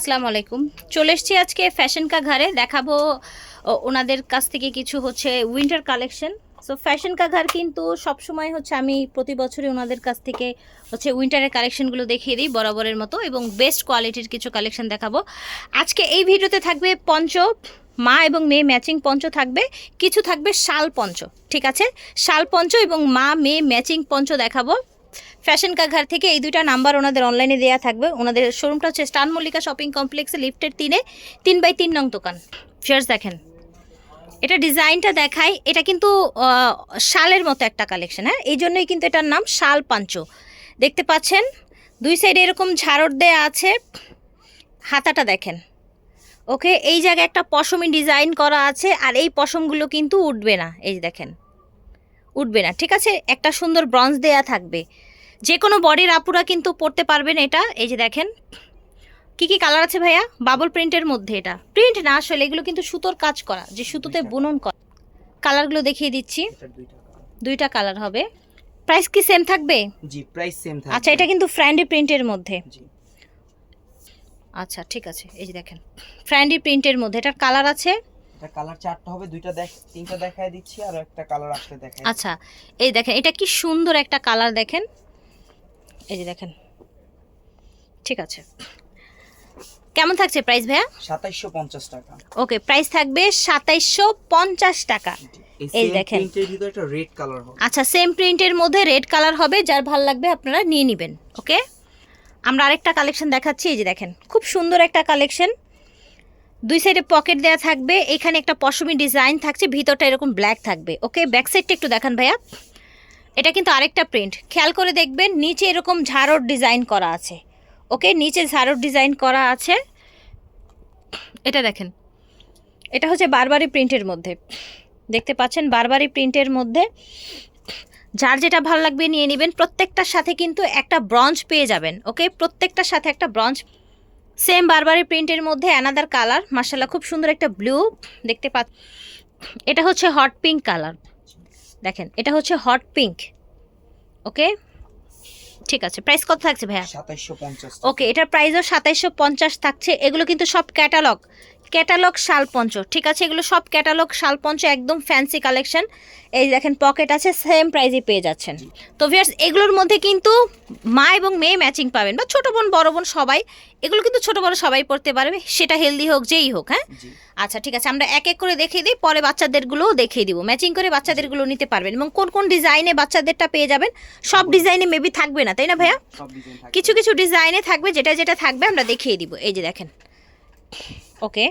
আসসালামু আলাইকুম। চলে এসেছি আজকে ফ্যাশন কা ঘরে দেখাবো ওনাদের কাছ থেকে কিছু হচ্ছে উইন্টার কালেকশন সো ফ্যাশন কা ঘর কিন্তু সবসময় হচ্ছে আমি প্রতি বছরই ওনাদের কাছ থেকে হচ্ছে উইন্টারের কালেকশনগুলো দেখিয়ে দিই বরাবরের মতো এবং বেস্ট কোয়ালিটির কিছু কালেকশন দেখাবো। আজকে এই ভিডিওতে থাকবে পঞ্চ, মা এবং মেয়ে ম্যাচিং পঞ্চ থাকবে। কিছু থাকবে শাল পঞ্চ, ঠিক আছে? শাল পঞ্চ এবং মা, মেয়ে ম্যাচিং পঞ্চ দেখাবো। ফ্যাশন কা ঘর থেকে এই দুইটা নাম্বার ওনাদের অনলাইনে দেওয়া থাকবে। ওনাদের শোরুমটা হচ্ছে স্টান মল্লিকা শপিং কমপ্লেক্সে লিফটের তিনে, তিন বাই তিন নং দোকান। ফিয়ার্স দেখেন, এটা ডিজাইনটা দেখাই এটা কিন্তু শালের মতো একটা কালেকশন হ্যাঁ? এই জন্যই কিন্তু এটার নাম শাল পাঞ্চ। দেখতে পাচ্ছেন, দুই সাইডে এরকম ঝাড়ট দেয়া আছে। হাতাটা দেখেন। ওকে এই জায়গায় একটা পশমি ডিজাইন করা আছে, আর এই পশমগুলো কিন্তু উঠবে না। এই দেখেন, উঠবে না। ঠিক আছে, একটা সুন্দর ব্রঞ্জ দেয়া থাকবে। যে কোনো বডির আপুরা কিন্তু পরতে পারবেন এটা। এই যে দেখেন কি কি কালার আছে ভাইয়া? বাবল প্রিন্টের মধ্যে এটা। প্রিন্ট না আসলে এগুলো কিন্তু সুতোর কাজ করা যে সুতোতে বুনন করা। কালারগুলো দেখিয়ে দিচ্ছি। দুইটা কালার হবে। প্রাইস কি সেম থাকবে? জি প্রাইস সেম থাকবে। আচ্ছা এটা কিন্তু ফ্র্যান্ডি প্রিন্টের মধ্যে। জি। আচ্ছা ঠিক আছে এই যে দেখেন। ফ্র্যান্ডি প্রিন্টের মধ্যে এটার কালার আছে? এটা কালার চারটা হবে দুইটা দেখ তিনটা দেখায় দিচ্ছি আর একটা কালার আসলে দেখায় আচ্ছা এই দেখেন এটা কি সুন্দর একটা কালার দেখেন। এই যে দেখেন। ঠিক আছে। কেমন থাকছে প্রাইস ভাইয়া? সাতাইশশো পঞ্চাশ টাকা। ওকে প্রাইস থাকবে সাতাইশশো পঞ্চাশ টাকা। এই দেখেন। দেখেন প্রিন্টের ভিতরে একটা রেড কালার হবে। আচ্ছা সেম প্রিন্টের মধ্যে রেড কালার হবে যার ভালো লাগবে আপনারা নিয়ে নেবেন ওকে আমরা আরেকটা কালেকশন দেখাচ্ছি এই যে দেখেন। খুব সুন্দর একটা কালেকশন দুই সাইডে পকেট দেওয়া থাকবে এখানে একটা পশমি ডিজাইন থাকছে ভিতরটা এরকম ব্ল্যাক থাকবে ওকে ব্যাক সাইডটা একটু দেখান ভাইয়া। এটা কিন্তু আরেকটা প্রিন্ট খেয়াল করে দেখবেন নিচে এরকম ঝাড়ট ডিজাইন করা আছে। ওকে নিচে ঝাড়ট ডিজাইন করা আছে। এটা দেখেন। এটা হচ্ছে বারবারি প্রিন্টের মধ্যে। দেখতে পাচ্ছেন বারবারি প্রিন্টের মধ্যে। যার যেটা ভালো লাগবে নিয়ে নেবেন। প্রত্যেকটার সাথে কিন্তু একটা ব্রঞ্জ পেয়ে যাবেন ওকে? প্রত্যেকটার সাথে একটা ব্রঞ্জ সেম বারবারি প্রিন্টের মধ্যে অ্যানাদার কালার মার্শাল্লাহ খুব সুন্দর একটা ব্লু দেখতে পা এটা হচ্ছে হট পিঙ্ক কালার দেখেন এটা হচ্ছে হট পিঙ্ক ওকে ঠিক আছে প্রাইস কত থাকছে ভাইয়া? ওকে এটার প্রাইসও সাতাইশশো পঞ্চাশ থাকছে এগুলো কিন্তু সব ক্যাটালগ ক্যাটালগ শালপঞ্চ ঠিক আছে? এগুলো সব ক্যাটালগ শালপঞ্চ একদম ফ্যান্সি কালেকশন এই দেখেন পকেট আছে সেম প্রাইজে পেয়ে যাচ্ছেন। তো ভিয়ার্স এগুলোর মধ্যে কিন্তু মা এবং মেয়ে ম্যাচিং পাবেন বা ছোটো বোন বড় বোন সবাই এগুলো কিন্তু ছোট বড় সবাই পড়তে পারবে সেটা হেলদি হোক যেই হোক হ্যাঁ? আচ্ছা ঠিক আছে আমরা এক এক করে দেখিয়ে দিই পরে বাচ্চাদেরগুলোও দেখিয়ে দিব। ম্যাচিং করে বাচ্চাদেরগুলো নিতে পারবেন এবং কোন কোন ডিজাইনে বাচ্চাদেরটা পেয়ে যাবেন সব ডিজাইনে মেবি থাকবে না তাই না ভাইয়া? কিছু কিছু ডিজাইনে থাকবে যেটা যেটা থাকবে আমরা দেখিয়ে দিব। এই যে দেখেন ওকে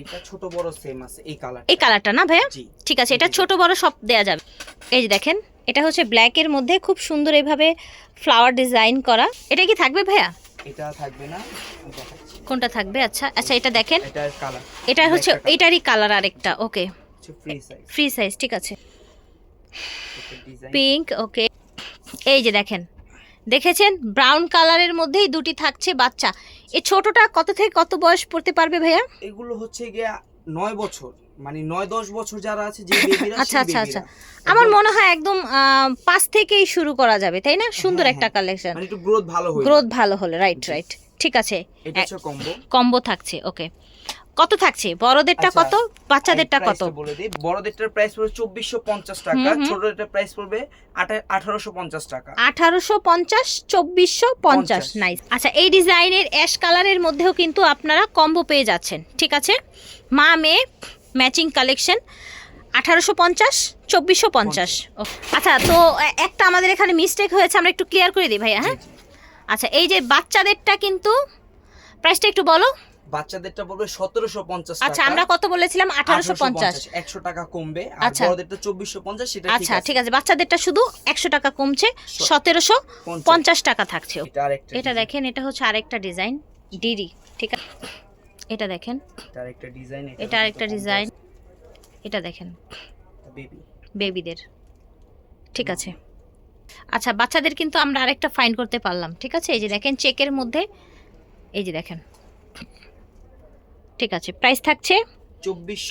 এটা ছোট বড় সেম আছে এই কালার এই কালারটা না ভাইয়া? ঠিক আছে এটা ছোট বড় সব দেয়া যাবে। এই যে দেখেন এটা হচ্ছে ব্ল্যাকের মধ্যে খুব সুন্দর এইভাবে ফ্লাওয়ার ডিজাইন করা। এটা কি থাকবে ভাইয়া? এটা থাকবে না কোনটা থাকবে? আচ্ছা আচ্ছা এটা দেখেন। এটার কালার এটা হচ্ছে। এটারই কালার আরেকটা okay free size free size ঠিক আছে। পিঙ্ক ওকে এই যে দেখেন দেখেছেন? ব্রাউন কালারের মধ্যেই দুটি থাকছে বাচ্চা। এই ছোটটা কত থেকে কত বয়স পড়তে পারবে ভাইয়া? এগুলো হচ্ছে গিয়া নয় বছর মানে নয় দশ বছর যারা আছে যে বেবিরা আচ্ছা, আচ্ছা, আচ্ছা। আমার মনে হয় একদম পাঁচ থেকেই শুরু করা যাবে তাই না? সুন্দর হ্যাঁ, একটা হ্যাঁ। কালেকশন মানে একটু গ্রোথ ভালো হয়ে গ্রোথ ভালো হলে রাইট রাইট ঠিক আছে। কম্বো কম্বো থাকছে ওকে কত থাকছে? বড়দেরটা আচ্ছা, কত? বাচ্চাদেরটা কত? বলে দিই। বড়দেরটার প্রাইস পড়বে চব্বিশশো পঞ্চাশ টাকা। ছোটদেরটার প্রাইস পড়বে আঠারোশো পঞ্চাশ টাকা। আঠারোশো পঞ্চাশ চব্বিশশো পঞ্চাশ নাইস আচ্ছা এই ডিজাইনের অ্যাশ কালারের মধ্যেও কিন্তু আপনারা কম্বো পেয়ে যাচ্ছেন ঠিক আছে? মা মেয়ে ম্যাচিং কালেকশন আঠারোশো পঞ্চাশ চব্বিশশো পঞ্চাশ। আচ্ছা তো একটা আমাদের এখানে মিস্টেক হয়েছে আমরা একটু ক্লিয়ার করে দিই ভাইয়া হ্যাঁ। আচ্ছা এই যে বাচ্চাদেরটা কিন্তু প্রাইসটা একটু বলো। বাচ্চাদেরটা পড়বে সতেরোশো পঞ্চাশ আচ্ছা আমরা কত বলেছিলাম? আঠারোশো পঞ্চাশ একশো টাকা কমবে। আচ্ছা। বড়দেরটা চব্বিশশো পঞ্চাশ সেটা আচ্ছা ঠিক আছে। বাচ্চাদেরটা শুধু একশো টাকা কমছে সতেরোশো পঞ্চাশ। টাকা থাকছে। এটা দেখেন এটা হচ্ছে আরেকটা ডিজাইন ডিডি ঠিক আছে? এটা দেখেন। আরেকটা ডিজাইন এটা আরেকটা ডিজাইন এটা দেখেন। বেবি বেবিদের ঠিক আছে। আচ্ছা বাচ্চাদের কিন্তু আমরা আরেকটা ফাইন করতে পারলাম ঠিক আছে? এই যে দেখেন চেকের মধ্যে। এই যে দেখেন। ঠিক আছে প্রাইস থাকছে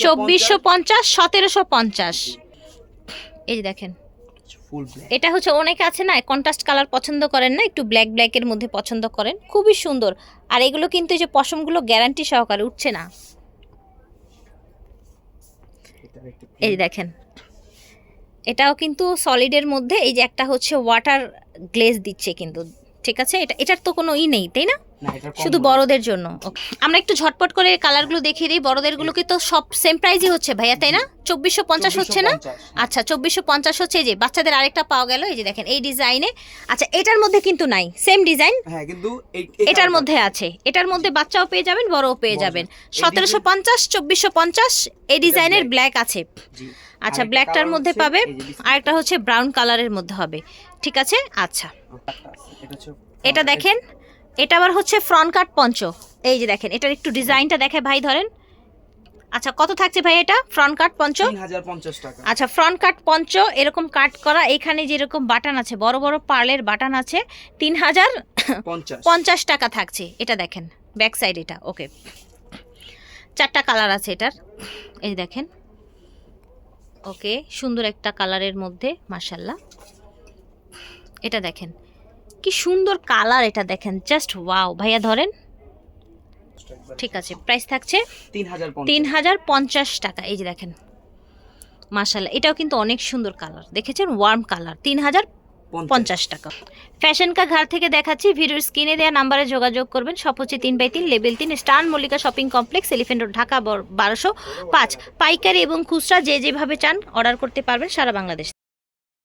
চব্বিশশো পঞ্চাশ সতেরোশো পঞ্চাশ। এই যে দেখেন এটা হচ্ছে অনেকে আছে না কন্ট্রাস্ট কালার পছন্দ করেন না একটু ব্ল্যাক ব্ল্যাকের মধ্যে পছন্দ করেন খুবই সুন্দর। আর এগুলো কিন্তু এই যে পশমগুলো গ্যারান্টি সহকারে উঠছে না। এই দেখেন এটাও কিন্তু সলিডের মধ্যে এই যে একটা হচ্ছে ওয়াটার গ্লেজ দিচ্ছে কিন্তু ঠিক আছে? এটা এটার তো কোনো ই নেই তাই না? শুধু বড়। বড়দের জন্য. আমরা একটু ঝটপট করে কালারগুলো দেখিয়ে দিই বড়দেরগুলোকে তো সব সেম প্রাইজই হচ্ছে ভাইয়া তাই না? চব্বিশশো পঞ্চাশ হচ্ছে না? আচ্ছা চব্বিশশো পঞ্চাশ হচ্ছে এই যে বাচ্চাদের আরেকটা পাওয়া গেল এই যে দেখেন এই ডিজাইনে। আচ্ছা এটার মধ্যে কিন্তু নাই সেম ডিজাইন হ্যাঁ কিন্তু এই এটার মধ্যে আছে এটার মধ্যে বাচ্চাও পেয়ে যাবেন বড়ও পেয়ে যাবেন। সতেরোশো পঞ্চাশ চব্বিশশো পঞ্চাশ এই ডিজাইনের ব্ল্যাক আছে। আচ্ছা ব্ল্যাকটার মধ্যে পাবে আরেকটা হচ্ছে ব্রাউন কালারের মধ্যে হবে ঠিক আছে? আচ্ছা এটা হচ্ছে এটা দেখেন এটা আবার হচ্ছে ফ্রন্ট কাট পঞ্চ এই যে দেখেন এটার একটু ডিজাইনটা দেখে ভাই ধরেন। আচ্ছা কত থাকছে ভাই এটা ফ্রন্ট কাট পঞ্চ টাকা। আচ্ছা ফ্রন্ট কাট পঞ্চ এরকম কাট করা এখানে যেরকম বাটন আছে বড় বড় পার্লের বাটন আছে তিন হাজার পঞ্চাশ টাকা থাকছে। এটা দেখেন ব্যাক সাইড এটা ওকে চারটা কালার আছে এটার। এই যে দেখেন ওকে সুন্দর একটা কালারের মধ্যে মার্শাল্লাহ এটা দেখেন কি সুন্দর কালার এটা দেখেন। জাস্ট ওয়াও ভাইয়া ধরেন। ঠিক আছে প্রাইস থাকছে তিন হাজার পঞ্চাশ টাকা এই যে দেখেন। মার্শাল্লাহ এটাও কিন্তু অনেক সুন্দর কালার। দেখেছেন? ওয়ার্ম কালার তিন হাজার পঞ্চাশ। টাকা। ফ্যাশন কা ঘর থেকে দেখাচ্ছি ভিডিওর স্ক্রিনে দেওয়া নাম্বারে যোগাযোগ করবেন। সব হচ্ছে তিন বাই তিন লেভেল তিন star Mallika shopping complex elephant road Dhaka বারোশো পাঁচ। পাইকারি এবং খুচরা যে যেভাবে চান অর্ডার করতে পারবেন সারা বাংলাদেশ।